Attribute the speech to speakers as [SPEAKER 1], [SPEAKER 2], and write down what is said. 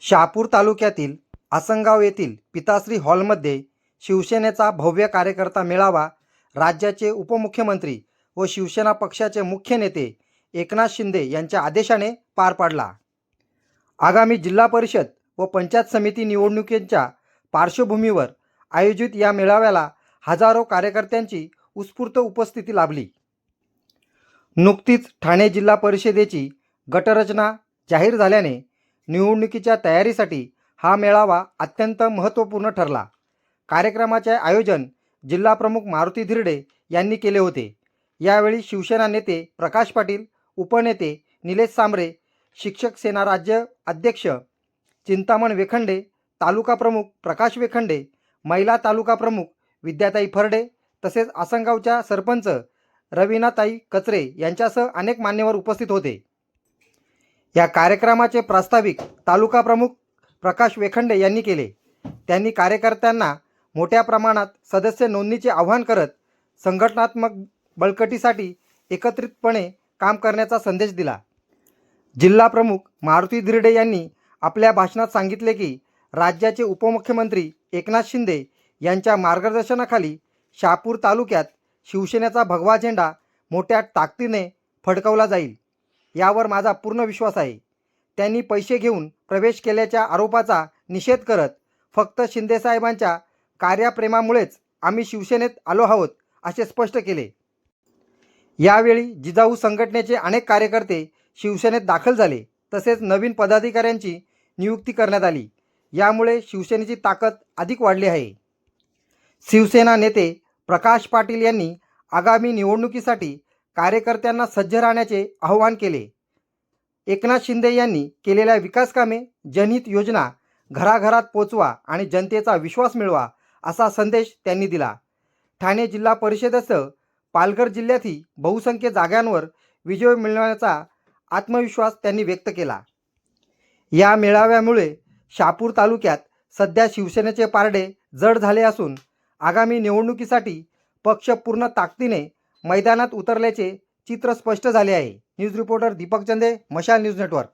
[SPEAKER 1] शहापूर तालुक्यातील आसनगाव येथील पिताश्री हॉलमध्ये शिवसेनेचा भव्य कार्यकर्ता मेळावा राज्याचे उपमुख्यमंत्री व शिवसेना पक्षाचे मुख्य नेते एकनाथ शिंदे यांच्या आदेशाने पार पाडला. आगामी जिल्हा परिषद व पंचायत समिती निवडणुकींच्या पार्श्वभूमीवर आयोजित या मेळाव्याला हजारो कार्यकर्त्यांची उत्स्फूर्त उपस्थिती लाभली. नुकतीच ठाणे जिल्हा परिषदेची गटरचना जाहीर झाल्याने निवडणुकीच्या तयारीसाठी हा मेळावा अत्यंत महत्त्वपूर्ण ठरला. कार्यक्रमाचे आयोजन जिल्हाप्रमुख मारुती धिरडे यांनी केले होते. यावेळी शिवसेना नेते प्रकाश पाटील उपनेते निलेश सांबरे शिक्षक सेना राज्य अध्यक्ष चिंतामण वेखंडे तालुका प्रमुख प्रकाश वेखंडे महिला तालुका प्रमुख विद्याताई फरडे तसेच आसनगावच्या सरपंच रवीनाताई कचरे यांच्यासह अनेक मान्यवर उपस्थित होते. या कार्यक्रमाचे प्रास्ताविक तालुका प्रमुख प्रकाश वेखंडे यांनी केले. त्यांनी कार्यकर्त्यांना मोठ्या प्रमाणात सदस्य नोंदणीचे आवाहन करत संघटनात्मक बळकटीसाठी एकत्रितपणे काम करण्याचा संदेश दिला. जिल्हा प्रमुख मारुती धिरडे यांनी आपल्या भाषणात सांगितले की राज्याचे उपमुख्यमंत्री एकनाथ शिंदे यांच्या मार्गदर्शनाखाली शहापूर तालुक्यात शिवसेनेचा भगवा झेंडा मोठ्या ताकदीने फडकवला जाईल. यावर माझा पूर्ण विश्वास आहे. त्यांनी पैसे घेऊन प्रवेश केल्याच्या आरोपाचा निषेध करत फक्त शिंदेसाहेबांच्या कार्याप्रेमामुळेच आम्ही शिवसेनेत आलो आहोत असे स्पष्ट केले. यावेळी जिजाऊ संघटनेचे अनेक कार्यकर्ते शिवसेनेत दाखल झाले तसेच नवीन पदाधिकाऱ्यांची नियुक्ती करण्यात आली. यामुळे शिवसेनेची ताकद अधिक वाढली आहे. शिवसेना नेते प्रकाश पाटील यांनी आगामी निवडणुकीसाठी कार्यकर्त्यांना सज्ज राहण्याचे आवाहन केले. एकनाथ शिंदे यांनी केलेल्या विकासकामे जनहित योजना घराघरात पोचवा आणि जनतेचा विश्वास मिळवा असा संदेश त्यांनी दिला. ठाणे जिल्हा परिषदेसह पालघर जिल्ह्यातही बहुसंख्य जागांवर विजय मिळवण्याचा आत्मविश्वास त्यांनी व्यक्त केला. या मेळाव्यामुळे शापूर तालुक्यात सध्या शिवसेनेचे पारडे जड झाले असून आगामी निवडणुकीसाठी पक्ष पूर्ण ताकदीने मैदानात उतरल्याचे चित्र स्पष्ट झाले आहे. न्यूज रिपोर्टर दीपक चंदे मशाल न्यूज नेटवर्क.